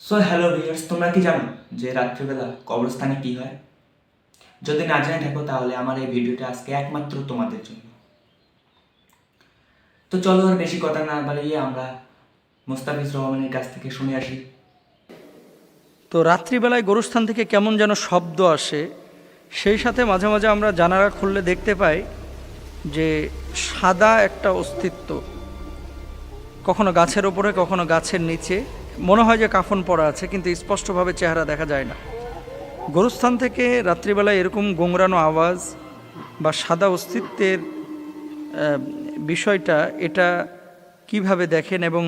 So hello viewers তোমরা কি জানো যে রাত্রিবেলা কবরস্থানে কি হয়? যদি না জেনে থাকো, তাহলে আমার এই ভিডিওটা আজকে একমাত্র তোমাদের জন্য। তো চলো আর বেশি কথা না বাড়িয়ে আমরা মোস্তাফিজ রহমানের কাছ থেকে শুনে আসি। তো রাত্রিবেলায় গরুস্থান থেকে কেমন যেন শব্দ আসে, সেই সাথে মাঝে মাঝে আমরা জানালা খুললে দেখতে পাই যে সাদা একটা অস্তিত্ব। কখনো গাছের ওপরে, কখনো গাছের নিচে। মনে হয় যে কাফন পরা আছে, কিন্তু স্পষ্টভাবে চেহারা দেখা যায় না। গরুস্থান থেকে রাত্রিবেলায় এরকম গোংরানো আওয়াজ বা সাদা অস্তিত্বের বিষয়টা এটা কীভাবে দেখেন এবং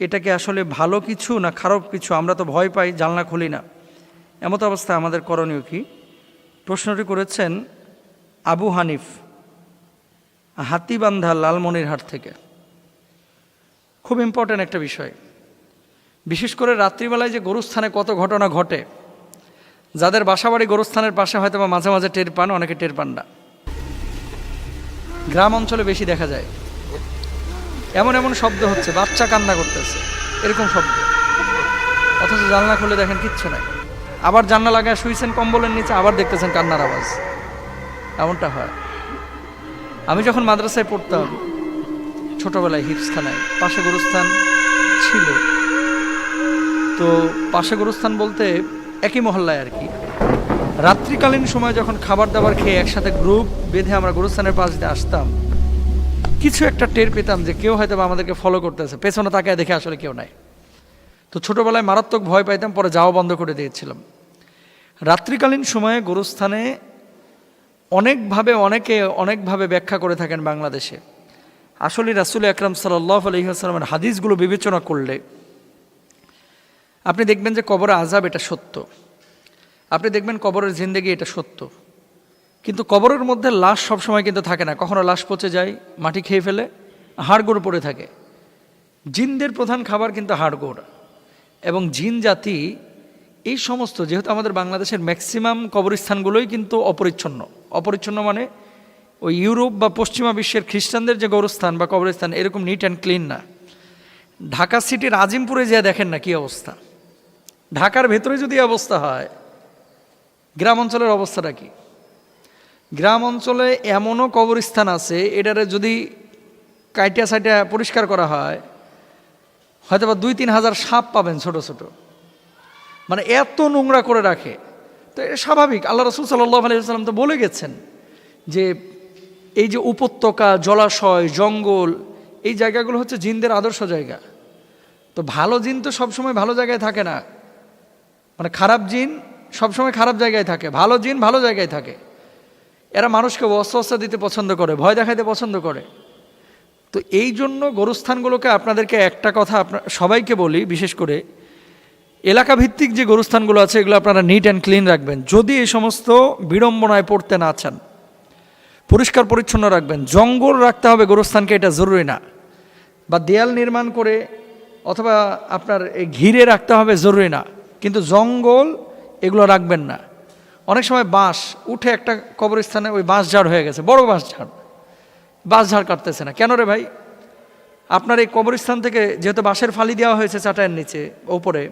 এটাকে আসলে ভালো কিছু না খারাপ কিছু? আমরা তো ভয় পাই, জানলা খুলি না। এমতো অবস্থা আমাদের করণীয় কি? প্রশ্নটি করেছেন আবু হানিফ, হাতিবান্ধা লালমনিরহাট থেকে। খুব ইম্পর্ট্যান্ট একটা বিষয়। বিশেষ করে রাত্রিবেলায় যে গরুস্থানে কত ঘটনা ঘটে, যাদের বাসাবাড়ি গরুস্থানের পাশে হয়তো বা মাঝে মাঝে টের পান, অনেকে টের পান না। গ্রাম অঞ্চলে বেশি দেখা যায়। এমন এমন শব্দ হচ্ছে, বাচ্চা কান্না করতেছে, এরকম শব্দ। অথচ জানলা খুলে দেখেন কিচ্ছু নাই। আবার জানলা লাগায় শুইছেন কম্বলের নিচে, আবার দেখতেছেন কান্নার আওয়াজ। এমনটা হয়। আমি যখন মাদ্রাসায় পড়তাম, ছোটবেলায় হিপস্থানায় পাশে গরুস্থান ছিল। তো পাশে গরুস্থান বলতে একই মহল্লায় আর কি। রাত্রিকালীন সময় যখন খাবার দাবার খেয়ে একসাথে গ্রুপ বেঁধে আমরা গরুস্থানের পাশ দিয়ে আসতাম, কিছু একটা টের পেতাম যে কেউ হয়তো আমাদেরকে ফলো করতেছে, পেছনে তাকায় দেখে আসলে কেউ নাই। তো ছোটোবেলায় মারাত্মক ভয় পাইতাম, পরে যাওয়া বন্ধ করে দিয়েছিলাম। রাত্রিকালীন সময়ে গরুস্থানে অনেকভাবে, অনেকে অনেকভাবে ব্যাখ্যা করে থাকেন বাংলাদেশে। আসলে রাসুল আকরাম সাল্লাহ আলহিহাস্লামের হাদিসগুলো বিবেচনা করলে আপনি দেখবেন যে কবর আজাব এটা সত্য। আপনি দেখবেন কবরের জিন্দেগি এটা সত্য। কিন্তু কবরের মধ্যে লাশ সবসময় কিন্তু থাকে না। কখনো লাশ পচে যায়, মাটি খেয়ে ফেলে, হাড়গোড় পড়ে থাকে। জিনদের প্রধান খাবার কিন্তু হাড়গোড়। এবং জিন জাতি এই সমস্ত, যেহেতু আমাদের বাংলাদেশের ম্যাক্সিমাম কবরস্থানগুলোই কিন্তু অপরিচ্ছন্ন। অপরিচ্ছন্ন মানে ওই ইউরোপ বা পশ্চিমা বিশ্বের খ্রিস্টানদের যে গৌরস্থান বা কবরস্থান এরকম নিট অ্যান্ড ক্লিন না। ঢাকা সিটির আজিমপুরে যেয়ে দেখেন না কি অবস্থা। ঢাকার ভেতরে যদি অবস্থা হয়, গ্রাম অঞ্চলের অবস্থাটা কি? গ্রাম অঞ্চলে এমনও কবরস্থান আছে, এটারে যদি কাইটিয়া সাইটা পরিষ্কার করা হয় হয়তো বা দুই তিন হাজার সাপ পাবেন ছোট ছোট। মানে এত নোংরা করে রাখে। তো এটা স্বাভাবিক, আল্লাহ রসুল সাল্লাহ আলাইসাল্লাম তো বলে গেছেন যে এই যে উপত্যকা, জলাশয়, জঙ্গল, এই জায়গাগুলো হচ্ছে জিনদের আদর্শ জায়গা। তো ভালো জিন তো সবসময় ভালো জায়গায় থাকে না। মানে খারাপ জিন সবসময় খারাপ জায়গায় থাকে, ভালো জিন ভালো জায়গায় থাকে। এরা মানুষকে অস্বস্থ দিতে পছন্দ করে, ভয় দেখাইতে পছন্দ করে। তো এই জন্য গরুস্থানগুলোকে আপনাদেরকে একটা কথা আপনার সবাইকে বলি, বিশেষ করে এলাকা ভিত্তিক যে গরুস্থানগুলো আছে, এগুলো আপনারা নিট অ্যান্ড ক্লিন রাখবেন। যদি এই সমস্ত বিড়ম্বনায় পড়তে না চান, পরিষ্কার পরিচ্ছন্ন রাখবেন। জঙ্গল রাখতে হবে গরুস্থানকে, এটা জরুরি না। বা দেয়াল নির্মাণ করে অথবা আপনার ঘিরে রাখতে হবে, জরুরি না। কিন্তু জঙ্গল এগুলো রাখবেন না। অনেক সময় বাঁশ, উঠে একটা কবরস্থানে ওই বাঁশ ঝাড় হয়ে গেছে, বড় বাঁশ ঝাড়। বাঁশ ঝাড় কাটতেছে না। কেন রে ভাই? আপনার এই কবরস্থান থেকে যেহেতু বাঁশের ফালি দেওয়া হয়েছে চাটায়ের নিচে, ওপরে,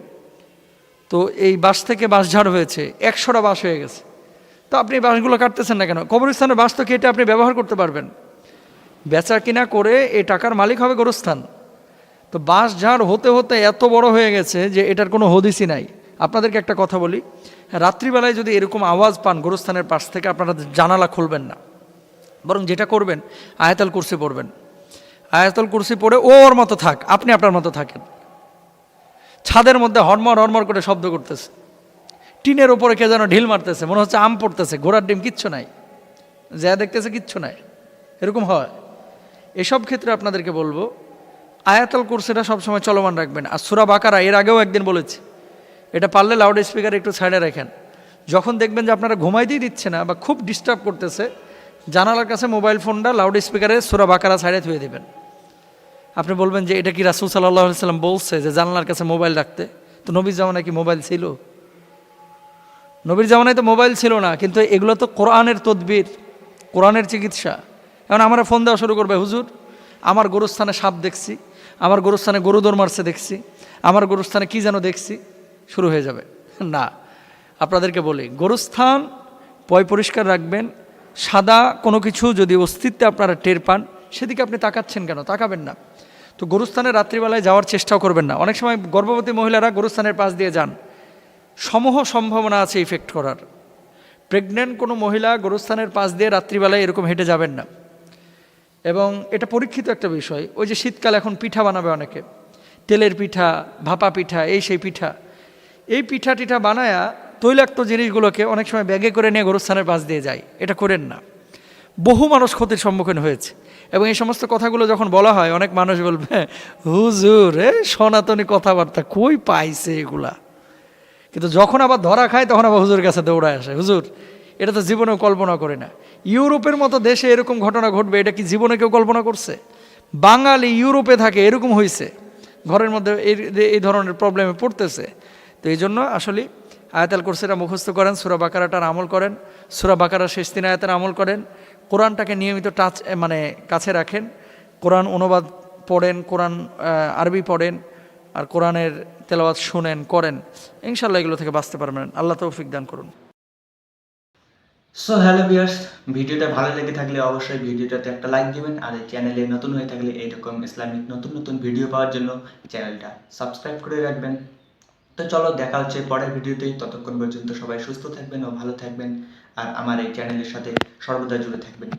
তো এই বাঁশ থেকে বাঁশ ঝাড় হয়েছে, একশোটা বাঁশ হয়ে গেছে। তো আপনি বাঁশগুলো কাটতেছেন না কেন? কবরস্থানের বাঁশ তো কেটে আপনি ব্যবহার করতে পারবেন। বেচা কিনা করে এই টাকার মালিক হবে গোরস্থান। তো বাঁশ ঝাড় হতে হতে এত বড় হয়ে গেছে যে এটার কোনো হদিসই নাই। আপনাদেরকে একটা কথা বলি। রাত্রিবেলায় যদি এরকম আওয়াজ পান গোরস্থানের পাশ থেকে, আপনারা জানালা খুলবেন না। বরং যেটা করবেন, আয়াতাল কুরসি পড়বেন। আয়াতাল কুরসি পড়ে ও ওর মতো থাক, আপনি আপনার মতো থাকেন। ছাদের মধ্যে হরমর হরমর করে শব্দ করতেছে। টিনের ওপরে কে যেন ঢিল মারতেছে, মনে হচ্ছে আম পড়তেছে, ঘোড়ার ডিম কিচ্ছু নাই। যা দেখতেছে কিচ্ছু নাই। এরকম হয়। এসব ক্ষেত্রে আপনাদেরকে বলব, আয়াতল কুরসিটা সবসময় চলমান রাখবেন। আর সুরা বাকারা এর আগেও একদিন বলেছি এটা পারলে লাউড স্পিকার একটু সাইডে রাখেন। যখন দেখবেন যে আপনারা ঘুমাই ঘুমাইতেই দিচ্ছে না বা খুব ডিস্টার্ব করতেছে, জানালার কাছে মোবাইল ফোনটা লাউড স্পিকারে সুরা বাকারা সাইডে থুয়ে দেবেন। আপনি বলবেন যে, এটা কি রাসুল সাল্লাহ সাল্লাম বলছে যে জানলার কাছে মোবাইল রাখতে? তো নবীর জামানায় কি মোবাইল ছিল? নবীর জামানায় তো মোবাইল ছিল না, কিন্তু এগুলো তো কোরআনের তদবির, কোরআনের চিকিৎসা। এখন আমরা ফোন দেওয়া শুরু করবে, হুজুর, আমার গরুস্থানে সাপ দেখছি, আমার গরুস্থানে গরু দৌড় মারছে দেখছি, আমার গরুস্থানে কি যেন দেখছি? শুরু হয়ে যাবে। না, আপনাদেরকে বলি, গোরস্থান, পয় পরিষ্কার রাখবেন, সাদা কোনো কিছু যদি অস্তিত্বে আপনারা টের পান, সেদিকে আপনি তাকাচ্ছেন কেন? তাকাবেন না। তো গোরস্থানে রাত্রিবেলায় যাওয়ার চেষ্টাও করবেন না। অনেক সময় গর্ভবতী মহিলারা গোরস্থানের পাশ দিয়ে যান। সমূহ সম্ভাবনা আছে ইফেক্ট করার। প্রেগনেন্ট কোনো মহিলা গোরস্থানের পাশ দিয়ে রাত্রিবেলায় এরকম হেঁটে যাবেন না। এবং এটা পরীক্ষিত একটা বিষয়, ওই যে শীতকাল এখন পিঠা বানাবে অনেকে। তেলের পিঠা, ভাপা পিঠা, এই সেই পিঠা। এই পিঠা টিঠা বানায়া তৈলাক্ত জিনিসগুলোকে অনেক সময় ব্যাগে করে নিয়ে গোরস্থানের পাশ দিয়ে যায়। এটা করেন না। বহু মানুষ ক্ষতির সম্মুখীন হয়েছে। এবং এই সমস্ত কথাগুলো যখন বলা হয়, অনেক মানুষ বলবে, হুজুর, এ সনাতনী কথাবার্তা কই পাইছে এগুলা? কিন্তু যখন আবার ধরা খায়, তখন আবার হুজুরের কাছে দৌড়ায় আসে। হুজুর, এটা তো জীবনেও কল্পনা করে না। ইউরোপের মতো দেশে এরকম ঘটনা ঘটবে, এটা কি জীবনে কেউ কল্পনা করছে? বাঙালি ইউরোপে থাকে, এরকম হয়েছে ঘরের মধ্যে এই ধরনের প্রবলেমে পড়তেছে। এই জন্য আসলে আয়াতাল কোর্সেরা মুখস্থ করেন, সুরা বাকারাটার আমল করেন, সুরা বাকারা শেষ তিন আয়াতের আমল করেন, কোরআনটাকে নিয়মিত টাচ মানে কাছে রাখেন, কোরআন অনুবাদ পড়েন, কোরআন আরবি পড়েন, আর কোরআনের তেলাওয়াত শুনেন, করেন ইনশাল্লাহ এগুলো থেকে বাঁচতে পারবেন, আল্লাহ তৌফিক দান করুন। সো হ্যালো ভিউয়ার্স ভিডিওটা ভালো লেগে থাকলে অবশ্যই ভিডিওটাতে একটা লাইক দিবেন, আর এই চ্যানেলে নতুন হয়ে থাকলে এইরকম ইসলামিক নতুন নতুন ভিডিও পাওয়ার জন্য চ্যানেলটা সাবস্ক্রাইব করে রাখবেন। তো চলো, দেখা হচ্ছে পরের ভিডিওতে ততক্ষণ পর্যন্ত সবাই সুস্থ থাকবেন ও ভালো থাকবেন। আর আমার এই চ্যানেলের সাথে সর্বদা জুড়ে থাকবেন।